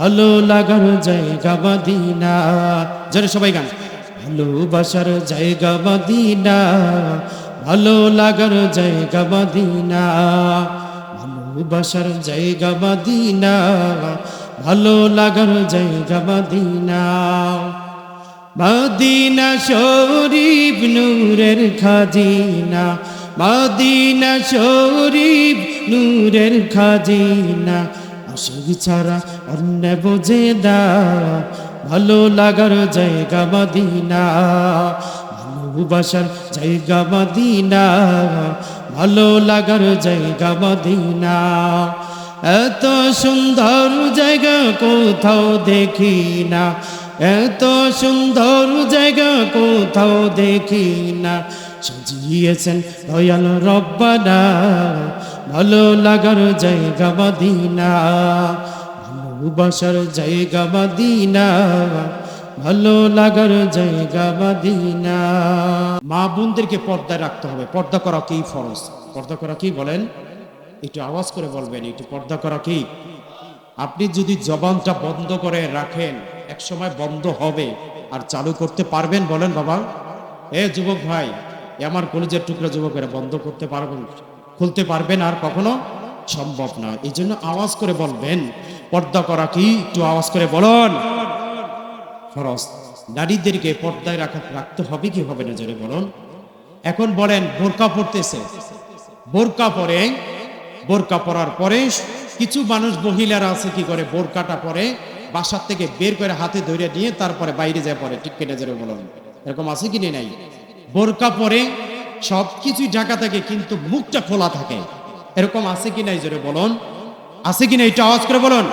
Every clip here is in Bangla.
ভালো লাগার জায়গা মদিনা। জোরে সবাই গান। ভালোবাসার জায়গা মদিনা। ভালো লাগার জায়গা মদিনা। ভালোবাসার জায়গা মদিনা। ভালো লাগার জায়গা মদিনা। মদিনা শরীফ নূরের খাজিনা। মদিনা শরীফ নূরের খাজিনা। আশিক ছাড়া অন্য বোঝে না। ভালো লাগার জায়গা মদিনা ভালোবাসার জায়গা মদিনা, ভালো লাগার জায়গা মদিনা। এত সুন্দর জায়গা কোথাও দেখি না, এত সুন্দর জায়গা কোথাও দেখি না। সাজিয়েছেন দয়াল রব্বানা ভালো লাগার জায়গা মদিনা ভালোবাসার জায়গা মদিনা, ভালো লাগার জায়গা মদিনা। মা বোনদেরকে পর্দায় রাখতে হবে। পর্দা করা কি ফরজ? পর্দা করা কি বলেন? একটু আওয়াজ করে বলবেন, একটু পর্দা করা কি? আপনি যদি জবানটা বন্ধ করে রাখেন, এক সময় বন্ধ হবে। আর চালু করতে পারবেন বলেন বাবা? এ যুবক ভাই আমার কলেজের টুকরা যুবকেরা বন্ধ করতে পারবেন? খুলতে পারবেন আর কখনো সম্ভব না। এই জন্য আওয়াজ করে বলবেন, পর্দা করা কি? একটু আওয়াজ করে বলুন। ফরজ। নারীদেরকে পর্দায় রাখা, রাখতে হবে কি হবে না জোরে বলুন। এখন বলেন, বোরকা পড়তেছে বোরকা পরে, বোরকা পরার পরে কিছু মানুষ মহিলারা আছে কি করে, বোরকাটা পরে বাসার থেকে বের করে হাতে ধরে নিয়ে তারপরে বাইরে যায় পরে। ঠিক কেটে জোরে বলুন। এরকম আছে কি নাই? বোরকা পরে সব কিছুই ঢাকা থাকে, কিন্তু মুখটা খোলা থাকে। এরকম আছে কি নাই জোরে বলুন? আছে কি না এটা আওয়াজ করে বলুন।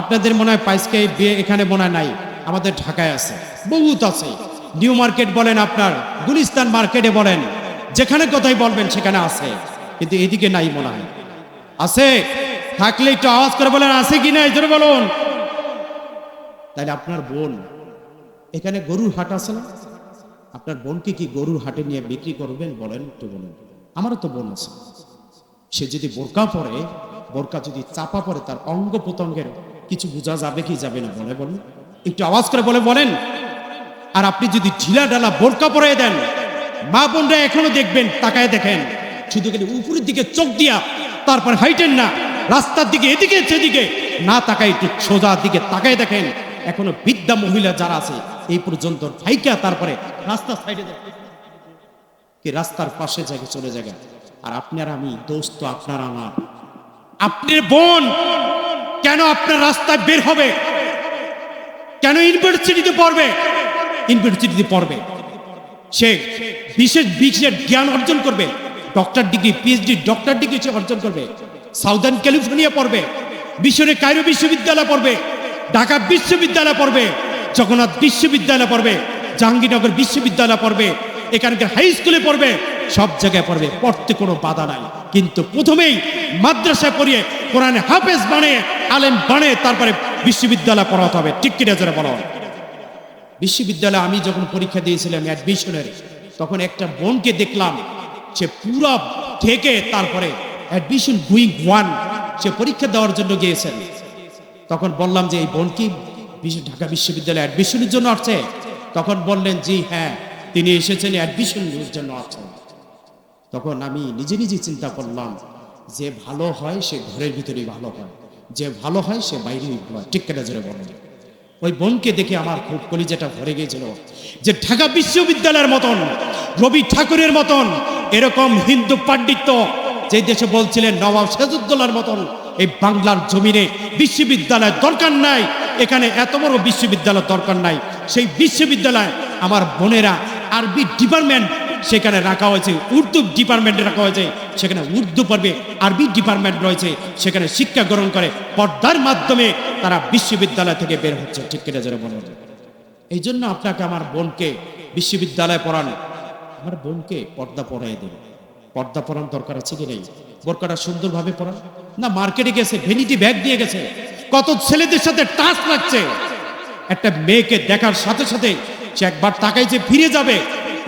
আপনাদের মনে হয় পাইসকে বিয়ে এখানে মনে নাই, আমাদের ঢাকায় আছে। বহুত আছে। নিউ মার্কেট বলেন আপনার, গুলিস্তান মার্কেটে বলেন, যেখানে কোথায় বলবেন সেখানে আছে। কিন্তু এদিকে নাই মনে হয়। আছে? থাকলে একটু আওয়াজ করে বলেন, আছে কি নাই জোরে বলুন। তাহলে আপনার বোন, এখানে গরুর হাট আছে না? আপনার বোনকে কি গরুর হাটে নিয়ে বিক্রি করবেন বলেন একটু বলুন। আমারও তো বোন আছে। সে যদি বোরকা পরে, বোরকা যদি চাপা পরে, তার অঙ্গ প্রত্যঙ্গের কিছু বোঝা যাবে কি যাবে না বলে বলুন। একটু আওয়াজ করে বলে বলেন। আর আপনি যদি ঢিলা ডালা বোরকা পরে দেন, মা বোনরা এখনও দেখবেন, তাকায় দেখেন। শুধু কিন্তু উপরের দিকে চোখ দিয়া, তারপর হাইটেন না, রাস্তার দিকে এদিকে সেদিকে, না তাকায় একটু সোজা দিকে তাকায় দেখেন। এখনও বিদ্যা মহিলা যারা আছে, এই পর্যন্ত ঠাইকা তারপরে রাস্তার সাইডে কি রাস্তার পাশে জায়গায় চলে যাবেন আর আপনার আমি দোস্ত, আপনার আমার। আপনার বোন, কেন আপনার রাস্তায় বের হবে? কেন ইউনিভার্সিটিতে পড়বে? ইউনিভার্সিটিতে পড়বে। সে বিশেষ বিশেষ জ্ঞান অর্জন করবে। Doctor degree PhD doctor degree সে অর্জন করবে। সাউদার্ন ক্যালিফোর্নিয়া পড়বে। মিশরে কায়রো বিশ্ববিদ্যালয় পড়বে। ঢাকা বিশ্ববিদ্যালয় পড়বে, জগন্নাথ বিশ্ববিদ্যালয় পড়বে, জাহাঙ্গীরনগর বিশ্ববিদ্যালয় পড়বে, এখানকার হাই স্কুলে পড়বে, সব জায়গায় পড়বে, পড়তে কোনো বাধা নাই। কিন্তু প্রথমেই মাদ্রাসায় পড়িয়ে কোরআনে হাফেজ বানিয়ে আলেম বানিয়ে তারপরে বিশ্ববিদ্যালয় পড়াতে হবে। ঠিক কিনা যারা বলো? বিশ্ববিদ্যালয়ে আমি যখন পরীক্ষা দিয়েছিলাম অ্যাডমিশনের তখন একটা বোনকে দেখলাম, সে পুরা থেকে তারপরে অ্যাডমিশন গুইং ওয়ান সে পরীক্ষা দেওয়ার জন্য গিয়েছেন তখন বললাম যে, এই বোন কি ঢাকা বিশ্ববিদ্যালয়ে অ্যাডমিশনের জন্য আসছে? তখন বললেন, জি হ্যাঁ তিনি এসেছেন অ্যাডমিশনের জন্য আছেন তখন আমি নিজে নিজে চিন্তা করলাম, যে ভালো হয় সে ঘরের ভিতরেই ভালো হয়, যে ভালো হয় সে বাইরেই ভালো হয়। ঠিক কেটে জোরে বলেন ওই বোনকে দেখে আমার খুব কলিজাটা ভরে গিয়েছিল, যে ঢাকা বিশ্ববিদ্যালয়ের মতন, রবি ঠাকুরের মতন, এরকম হিন্দু পাণ্ডিত্য যে দেশে বলছিলেন নবাব সিরাজউদ্দৌলার মতন এই বাংলার জমিনে বিশ্ববিদ্যালয় দরকার নাই। এখানে এত বড় বিশ্ববিদ্যালয় দরকার নাই। সেই বিশ্ববিদ্যালয় আমার বোনেরা আরবি ডিপার্টমেন্ট সেখানে রাখা হয়েছে, উর্দু ডিপার্টমেন্টে রাখা হয়েছে, সেখানে উর্দু পড়বে, আরবি ডিপার্টমেন্ট রয়েছে, সেখানে শিক্ষা গ্রহণ করে পর্দার মাধ্যমে তারা বিশ্ববিদ্যালয় থেকে বের হচ্ছে। ঠিক কিনা যারা বলুন? এই জন্য আপনাকে আমার বোনকে বিশ্ববিদ্যালয়ে পড়ানো। আমার বোনকে পর্দা পড়াই দেবে পর্দা পরান দরকার আছে কি নেই? বোরকাটা সুন্দরভাবে পরান। না মার্কেটে গেছে ভেনিটি ব্যাগ দিয়ে গেছে। কত ছেলেদের সাথে টাচ লাগছে। একটা মেয়েকে দেখার সাথে সাথে সে একবার তাকাই যে ফিরে যাবে,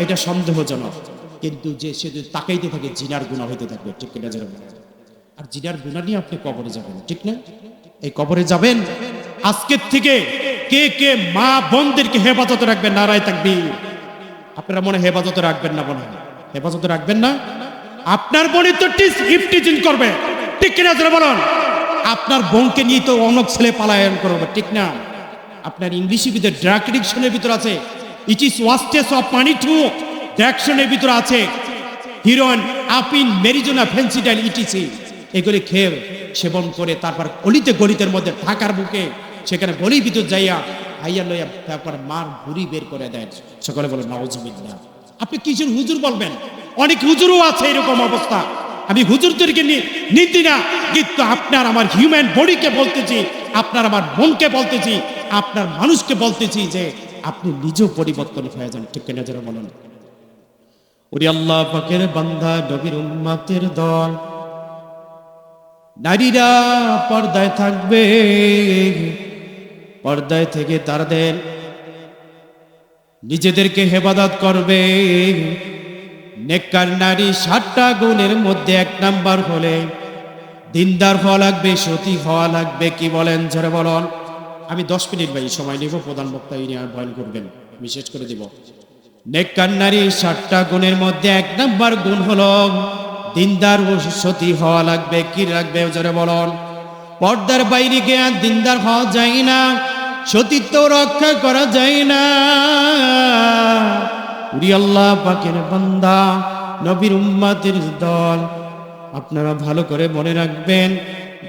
এটা সন্দেহজনক। কিন্তু যে সে যদি তাকাইতে থাকে, জিনার গুণা হইতে থাকবে, ঠিক কিনা যেন আর জিনার গুণা নিয়ে আপনি কবরে যাবেন, ঠিক না? এই কবরে যাবেন, আজকের থেকে কে কে মা বোনদেরকে হেফাজতে রাখবেন, নারায় থাকবি আপনারা মনে হেফাজতে রাখবেন না মনে হয়? হেফাজতে রাখবেন না? আপনার বোনই তো টিস ইফটিজিং করবে। ঠিক কিনা যারা বলুন। আপনার বোনকে নিয়ে তো অনেক ছেলে পালায়ন করবে, ঠিক না? আপনার ইংলিশের ভিতরে ড্রাগ এডিকশনের ভিতর আছে। It is wastes of money to ড্রাগশনের ভিতর আছে। হিরোইন, আপিন মেরিজোনা ফেন্সিডাইল ইটিসি এগুলি খেয়ে সেবন করে তারপর অলিতে গলিতের মধ্যে ঢাকার বুকে সেখানে গলির ভিতর যাইয়া হাইয়া লইয়া তারপর মার বুড়ি বের করে দেন সকলে বলে নওয়াজুবিল্লাহ আপনি কিসের হুজুর বলবেন? অনেক হুজুরও আছে এরকম অবস্থা। আমি হুজুরদেরকে নি- নিন্দি না, কিন্তু আপনার আমার হিউম্যান বডিকে বলতেছি, আপনার আমার মনকে বলতেছি, আপনার মানুষকে বলতেছি যে আপনি নিজেও পরিবর্তন হয়ে যান। ঠিক কিনা যারা বলেন। ওরে আল্লাহ পাকের নবীর উম্মাতের দল। নারীরা পর্দায় থাকবে, পর্দায় থেকে তাদের নিজেদেরকে হেফাজত করবে। নেককার নারী ষাটটা গুণের মধ্যে এক নাম্বার হলে দিনদার হওয়া লাগবে, সতী হওয়া লাগবে, কি বলেন? ঝরে বলন। আমি দশ মিনিট ভাই, সময় নিব, প্রধান বক্তা ইনি আর বয়ন করবেন। বিশেষ করে দিব। নেককার নারী ষাটটা গুণের মধ্যে এক নাম্বার গুণ হলো দিনদার ও সতী হওয়া লাগবে, কি লাগবে? জোরে বলন। পর্দার বাইরে গিয়ে দিনদার হওয়া যায় না, সতীত্ব রক্ষা করা যায় না। উরি আল্লাহ পাকের বান্দা, নবীর উম্মাতের দল। আপনারা ভালো করে মনে রাখবেন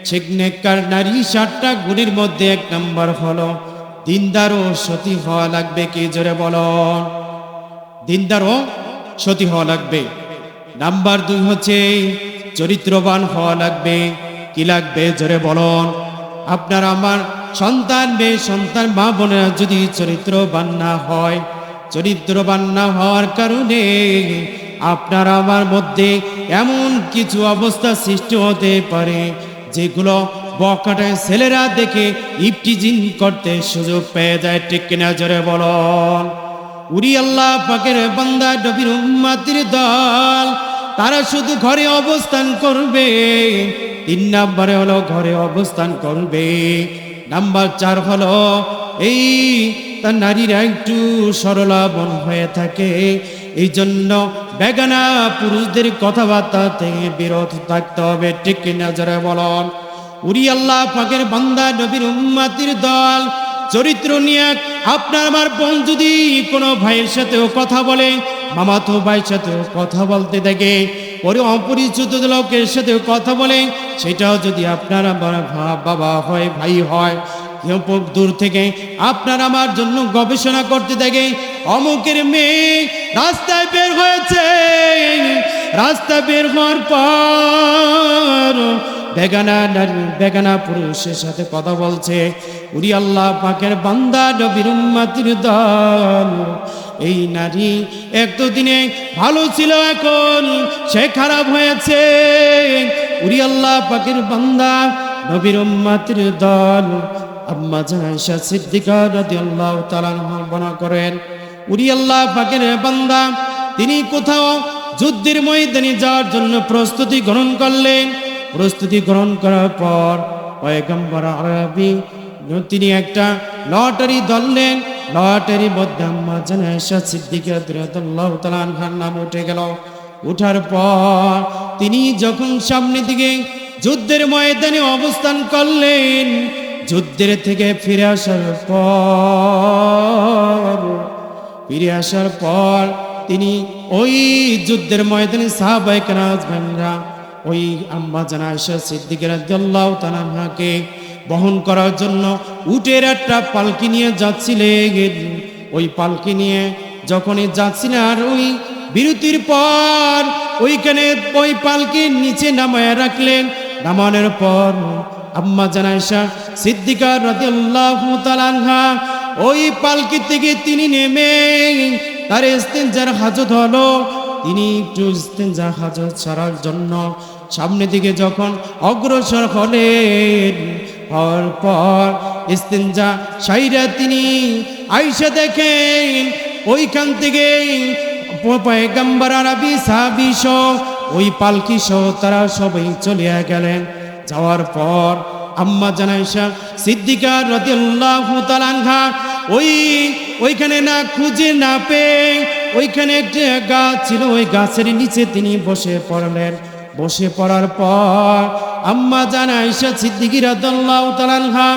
ছেকনেকার নারী ষাটটা গুণের মধ্যে এক নাম্বার হলো, দিনদার ও সতী হওয়া লাগবে, কি জোরে বলো দিনদার ও সতী হওয়া লাগবে। নাম্বার দুই হচ্ছে, চরিত্রবান হওয়া লাগবে, কি লাগবে জোরে বলুন? আপনার আমার সন্তান মেয়ে সন্তান, মা বোনেরা যদি চরিত্রবান না হয় চরিত্রবান না হওয়ার কারণে আপনার আমার মধ্যে এমন কিছু অবস্থা সৃষ্টি হতে পারে, যেগুলো বকাটায় ছেলেরা দেখে ইপটিজিং করতে সুযোগ পেয়ে যায়। ঠিক কিনা জোরে বলুন। আল্লাহ পাকের বান্দা নবীর উম্মাতির দল, তারা শুধু ঘরে অবস্থান করবে, তিন নাম্বারে হলো ঘরে অবস্থান করবে, নাম্বার চার হলো এই নারীরা একটু সরলাবন হয়ে থাকে। এই জন্য বেগানা পুরুষদের কথাবার্তা থেকে বিরত থাকতে হবে। ঠিক কিনা যারা বলন। উরি আল্লাহ পাকের বান্দা নবীর উম্মাতির দল, চরিত্র নিয়ে আপনার আমার বোন যদি কোনো ভাইয়ের সাথেও কথা বলে, মামাতো ভাইয়ের সাথেও কথা বলতে দেখে, পরে অপরিচিত লোকের সাথেও কথা বলে, সেটাও যদি আপনার আমার বাবা হয়, ভাই হয় দূর থেকে আপনার আমার জন্য গবেষণা করতে দেখে অমুকের মেয়ে রাস্তায় বের হয়েছে। রাস্তা বের হওয়ার পর বেগানা নারী, বেগানা পুরুষের সাথে কথা বলছে। উরি আল্লাহ পাকের বান্দা, নবীর উম্মাতির দল। এই নারী এক তো দিনে ভালো ছিল, এখন সে খারাপ হয়েছে। উরি আল্লাহ পাকের বান্দা, নবীর উম্মাতির দল। আম্মা জাহাইশা সিদ্দিকা রাদিয়াল্লাহু তাআলা বর্ণনা করেন উরি আল্লাহ পাকের বান্দা। তিনি কোথাও যুদ্ধের ময়দানে যাওয়ার জন্য প্রস্তুতি গ্রহণ করলেন। প্রস্তুতি গ্রহণ করার পর পয়গম্বর আরবি তিনি একটা লটারি ধরলেন। লটারি মধ্যে আম্মা জানাইশা সিদ্দিকা রাদিয়াল্লাহু তাআলা নাম উঠে গেল। উঠার পর তিনি যখন সামনে দিকে যুদ্ধের ময়দানে অবস্থান করলেন যুদ্ধের থেকে ফিরে আসার পর, ফিরে আসার পর তিনি ওই যুদ্ধের ময়দানে সাহাবায়ে কেরামরা ওই আম্মা জানাইশা সিদ্দিকের রাদিয়াল্লাহু তাআলাকে বহন করার জন্য উটের একটা পালকি নিয়ে যাচ্ছিলেন। ওই পালকি নিয়ে যখনই যাচ্ছিলেন আর ওই বিরতির পর ওইখানে ওই পালকির নিচে নামায় রাখলেন, নামানোর পর আম্মা জানাইশা সিদ্দিকার রাদিয়াল্লাহু তাআলা ওই পালকি থেকে তিনি নেমে তার ইস্তেঞ্জার হাজত হলো। তিনি একটু ইস্তেঞ্জা হাজত ছাড়ার জন্য সামনে দিকে যখন অগ্রসর হলেন, হওয়ার পর ইস্তেঞ্জা সাইরা তিনি আইসা দেখেন, ওইখান থেকে পয়গাম্বার আরবি সাহাবি সহ, ওই পালকি সহ তারা সবাই চলিয়া গেলেন। যাওয়ার পর আম্মা জানাইশা সিদ্দিকা রাদিয়াল্লাহু তাআলা আনহা, ওই ওইখানে না খুঁজে না পেয়ে ওইখানে একটা গাছ ছিল ওই গাছের নিচে তিনি বসে পড়লেন। বসে পড়ার পর আম্মা জানাইশা সিদ্দিকি রাদিয়াল্লাহু তাআলা আনহা,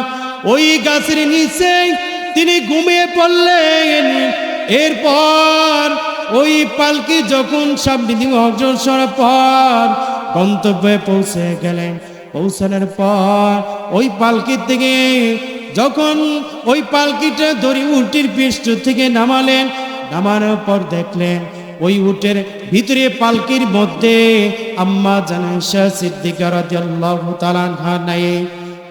ওই গাছের নিচে তিনি ঘুমিয়ে পড়লেন। এরপর ওই পালকি যখন সামনে দিকে অগ্রসর পর গন্তব্যে পৌঁছে গেলেন। পৌঁছানোর পর ওই পালকির থেকে যখন ওই পালকিটা ধরে উল্টির পৃষ্ঠ থেকে নামালেন নামানোর পর দেখলেন ওই উটের ভিতরে পালকির মধ্যে আম্মা জানাইশা সিদ্দিকা রাদিয়াল্লাহু নাই।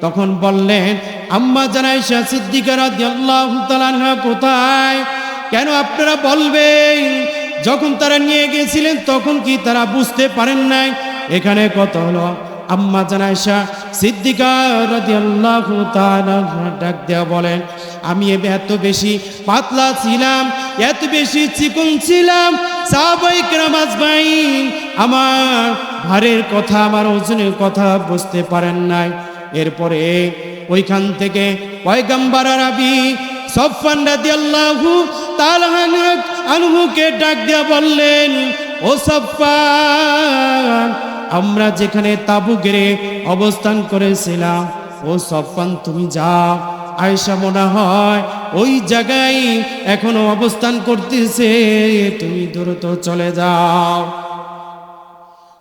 তখন বললেন, আম্মা জানাইশা সিদ্দিকা রাদিয়াল্লাহু কোথায়? কেন আপনারা বলবেন, যখন তারা নিয়ে গেছিলেন তখন কি তারা বুঝতে পারেন নাই? এখানে কত হলো আম্মা জানাইশা সিদ্দিকা রাদিয়াল্লাহু তাআলা ডাক দেয়া বলেন আমি এত বেশি পাতলা ছিলাম, এত বেশি চিকন ছিলাম আমার ভারের কথা, আমার ওজনের কথা বুঝতে পারেন নাই। এরপরে ওইখান থেকে সফান আনহুকে ডাক দিয়া বললেন, ও সফান আমরা যেখানে তাবু গেড়ে অবস্থান করেছিলাম, ও সফান তুমি যাও। আয়সা মনে হয় ওই জায়গায় এখনও অবস্থান করতেছে, তুমি দ্রুত চলে যাও।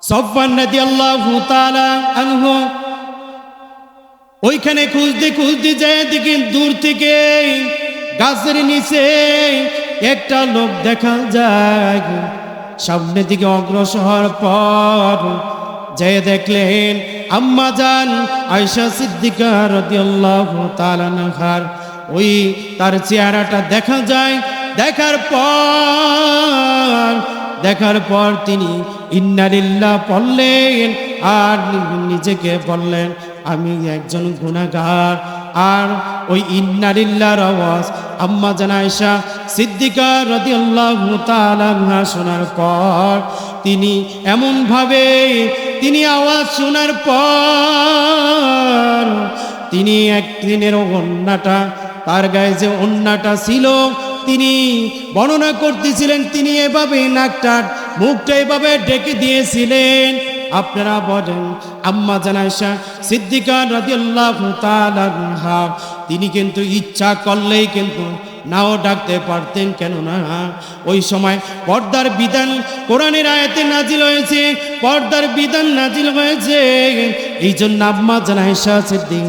সফান রাদিয়াল্লাহু তাআলা আনহু ওইখানে খুঁজতে খুঁজতে যায়, দেখি দূর থেকে গাছের নিচে একটা লোক দেখা যায়। সামনে দিকে অগ্রসর পর যে দেখলেন আম্মা যান আয়সা সিদ্দিকা রাদিয়াল্লাহু তাআলা নাহার ওই তার চেহারাটা দেখা যায়। দেখার পর দেখার পর তিনি, ইন্নালিল্লাহ পড়লেন আর নিজেকে বললেন, আমি একজন গুণাগার আর ওই ইন্নারিল্লার আওয়াজ আম্মা জানাইশা সিদ্দিকা তাআলা আনহা শোনার পর, তিনি এমনভাবে তিনি আওয়াজ শোনার পর তিনি একদিনের অন্যটা, তার গায়ে যে অন্যটা ছিল, তিনি বর্ণনা করতেছিলেন, তিনি এভাবে নাকটা, মুখটা এভাবে ডেকে দিয়েছিলেন। আপনারা বলেন, আম্মা জানাইশা সিদ্দিকা রাদিয়াল্লাহু তাআলা তিনি কিন্তু ইচ্ছা করলেই কিন্তু নাও ডাকতে পারতেন কেন না ওই সময় পর্দার বিধান কোরআনের আয়াতে নাজিল হয়েছে, পর্দার বিধান নাজিল হয়েছে। এই জন্য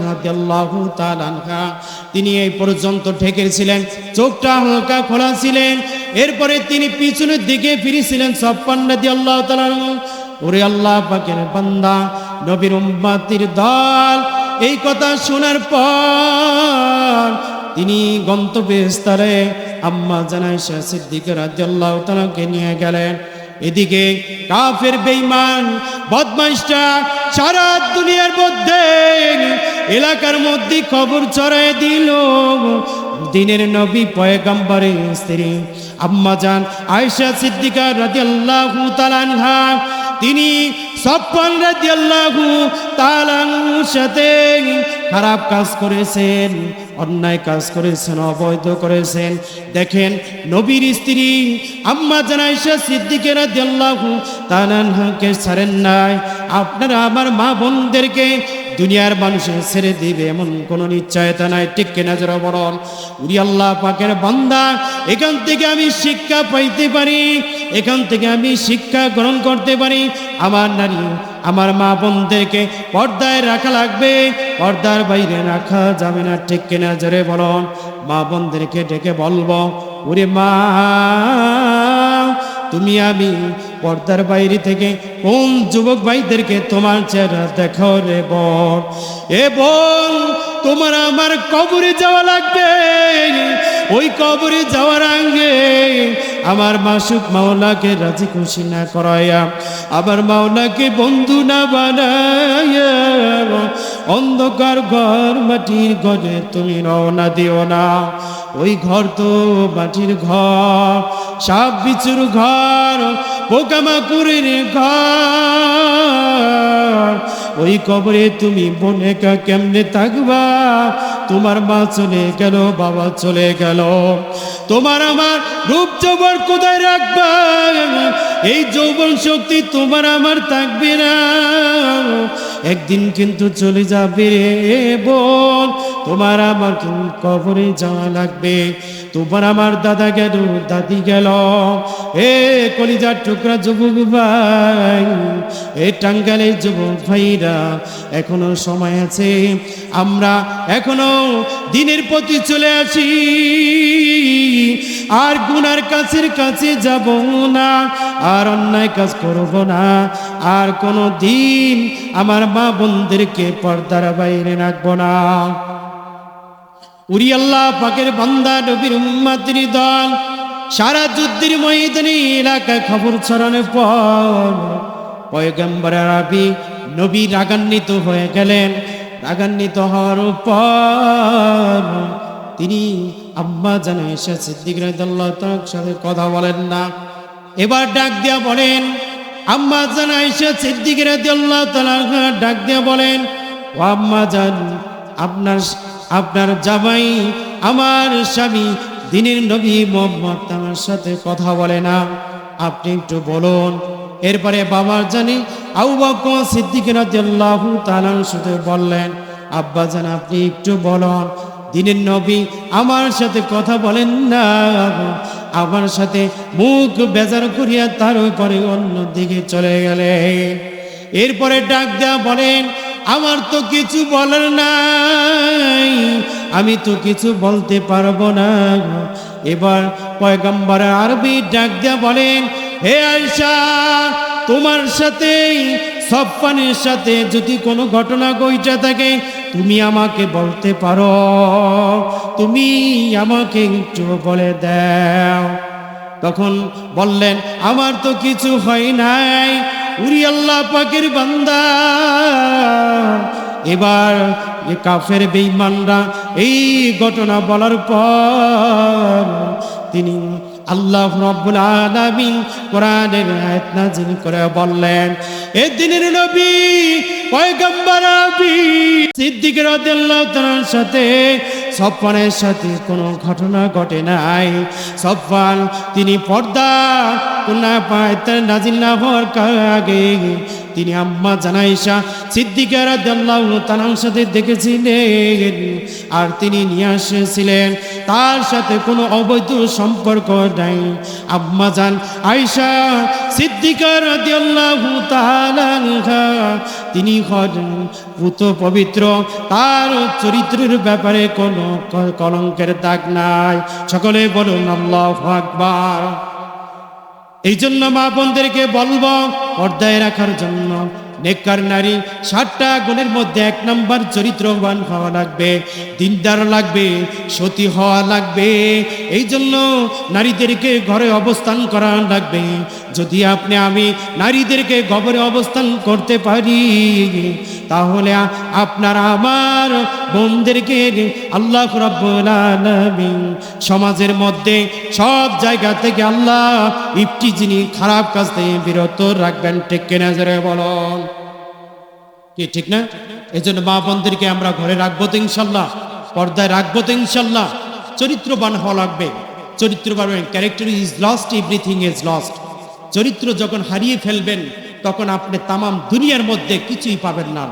রাদিয়াল্লাহু তাআলা তিনি এই পর্যন্ত ঠেকেছিলেন, চোখটা হালকা খোলা ছিলেন, এরপরে তিনি পিছনের দিকে ফিরেছিলেন রাদিয়াল্লাহু তাআলা আনহু। ওরে আল্লাহ পাকের বান্দা, নবীর দল, এই কথা শোনার পর তিনি গন্তব্যে স্তরে আম্মা জানাইশা সিদ্দিক রাদিয়াল্লাহু তাআলাকে নিয়ে গেলেন। এদিকে কাফের বেঈমান বদমাইশটা সারা দুনিয়ার মধ্যে এলাকার মধ্যে খবর ছড়ায় দিল। দিনের নবী পয়গম্বরের স্ত্রী আম্মা জান আয়েশা সিদ্দিকা রাদিয়াল্লাহু তাআলা তিনি সপ্পন রাদিয়াল্লাহু তাআলার সাথে খারাপ কাজ করেছেন, অন্যায় কাজ করেছেন, অবৈধ করেছেন। দেখেন, নবীর স্ত্রী আম্মা জানাইশা সিদ্দিকের রাদিয়াল্লাহু তাআলাকে ছাড়েন নাই। আপনারা আমার মা বোনদেরকে দুনিয়ার মানুষের ছেড়ে দিবে, এমন কোনো নিশ্চয়তা নাই। ঠিক কেনা যারা বরল উরি আল্লাহ পাকের বান্দা, এখান থেকে আমি শিক্ষা পাইতে পারি। এখান থেকে আমি শিক্ষা গ্রহণ করতে পারি। আমার নারী আমার মা বোনদেরকে পর্দায় রাখা লাগবে। পর্দার বাইরে রাখা যাবে না, ঠিক কেনা জোরে বলুন। মা বোনদেরকে ডেকে বলব, ওরে মা, তুমি আমি পর্দার বাইরে থেকে কোন যুবক ভাইদেরকে তোমার চেহারা দেখাও রে বর? এবং তোমার আমার কবরে যাওয়া লাগবে। ওই কবরে যাওয়ার আগে আমার মাসুক মাওলাকে রাজি খুশি না করাইয়া আবার মাওলাকে বন্ধু না বানাইয়া, অন্ধকার ঘর মাটির ঘরে তুমি রওনা দিও না। ওই ঘর তো মাটির ঘর, সাপ বিচুর ঘর পোকামাকুরের ঘর। ওই কবরে তুমি বনে কা কেমনে থাকবা? তোমার মা চলে গেল, বাবা চলে গেল। তোমার আমার রূপ যৌবন কোথায় রাখবা? এই যৌবন শক্তি তোমার আমার থাকবে না। একদিন কিন্তু চলে যাবে বোন, তোমার আমার কবরে যাওয়া লাগবে। তোমার আমার দাদা গেল, দাদি গেল। এ কলিজার টুকরা যুবক ভাই, এ টাঙ্গালের যুবক ভাইরা, এখনও সময় আছে, আমরা এখনও দিনের প্রতি চলে আসি। আর গুনার কাছের কাছে যাব না, আর অন্যায় কাজ করব না। আর কোনো দিন আমার মা বোনদেরকে পর্দার বাইরে রাখব না। উরি আল্লাহ পাকের বান্দা, নবীর উম্মাতির দল। সারা যুদ্ধের ময়দানে এলাকায় খবর ছড়ানোর পর পয়গম্বর আরবি নবী রাগান্বিত হয়ে গেলেন। রাগান্বিত হওয়ার পর তিনি আম্মা জানে এসে সিদ্দিক তাআলার সাথে কথা বলেন না। এবার ডাক দিয়া বলেন, আম্মা জান আয়েশা সিদ্দিক তাআলা ডাক দিয়া বলেন, ও আম্মা জান, আপনার আপনার জামাই আমার স্বামী, দিনের নবী মোহাম্মদ আমার সাথে কথা বলে না। আপনি একটু বলুন, এরপরে বাবার জানি আউ বাক্য সিদ্দিক রাদিয়াল্লাহু তাআলার সাথে বললেন, আব্বা জান আপনি একটু বলুন, দিনের নবী আমার সাথে কথা বলেন না। আমার সাথে মুখ বেজার করিয়া তার উপরে অন্য দিকে চলে গেলে এরপরে ডাক দেয়া বলেন আমার তো কিছু বলার নাই। আমি তো কিছু বলতে পারব না। এবার পয়গম্বর আরবি ডাক দেয়া বলেন, হে আয়সা তোমার সাথে সফানের সাথে যদি কোনো ঘটনা ঘইটা থাকে, তুমি আমাকে বলতে পারো। তুমি আমাকে একটু বলে দাও। তখন বললেন, আমার তো কিছু হয় নাই। উরি আল্লাহ পাকের বান্দা। এবার এ কাফের বেঈমানরা এই ঘটনা বলার পর তিনি আল্লাহ রব্বুল আলামিন কোরআনের আয়াত নাযিল করে বললেন, এ দিনের নবী, পয়গম্বর নবী সিদ্দিক রাদিয়াল্লাহু তাআলার সাথে সফানের সাথে কোনো ঘটনা ঘটে নাই। সফান তিনি পর্দা কোনা পায়, তার নাজিল না হওয়ার আগে তিনি আম্মা জানাইশা সিদ্দিকা রাদিয়াল্লাহু তাআলার সাথে দেখেছিলেন আর তিনি নিয়ে এসেছিলেন। তার সাথে কোনো অবৈধ সম্পর্ক নাই। আম্মা জান, আয়েশা সিদ্দিকা রাদিয়াল্লাহু তাআলা আনহা তিনি হন পুত পবিত্র। তার চরিত্রের ব্যাপারে কোনো কলঙ্কের দাগ নাই। সকলে বলুন, আল্লাহ আকবার। এই জন্য মা বোনদেরকে বলব, পর্দায় রাখার জন্য নেককার নারী, সাতটা গুণের মধ্যে এক নম্বর চরিত্রবান হওয়া লাগবে, দিনদার লাগবে, সতী হওয়া লাগবে। এই জন্য নারীদেরকে ঘরে অবস্থান করা লাগবে। যদি আপনি আমি নারীদেরকে গবরে অবস্থান করতে পারি তাহলে আপনার আমার বোনদেরকে আল্লাহ রাব্বুল আলামিন সমাজের মধ্যে সব জায়গা থেকে আল্লাহ ইফটি যিনি খারাপ কাজ থেকে বিরত রাখবেন, ঠিক কিনা বলুন? কি, ঠিক না? এই জন্য মা বোনদেরকে আমরা ঘরে রাখব তো ইনশাল্লাহ, পর্দায় রাখব তো ইনশাল্লাহ। চরিত্রবান হওয়া লাগবে। চরিত্রবান character is lost everything is lost চরিত্র যখন হারিয়ে ফেলবেন তখন আপনি তামাম দুনিয়ার মধ্যে কিছুই পাবেন না।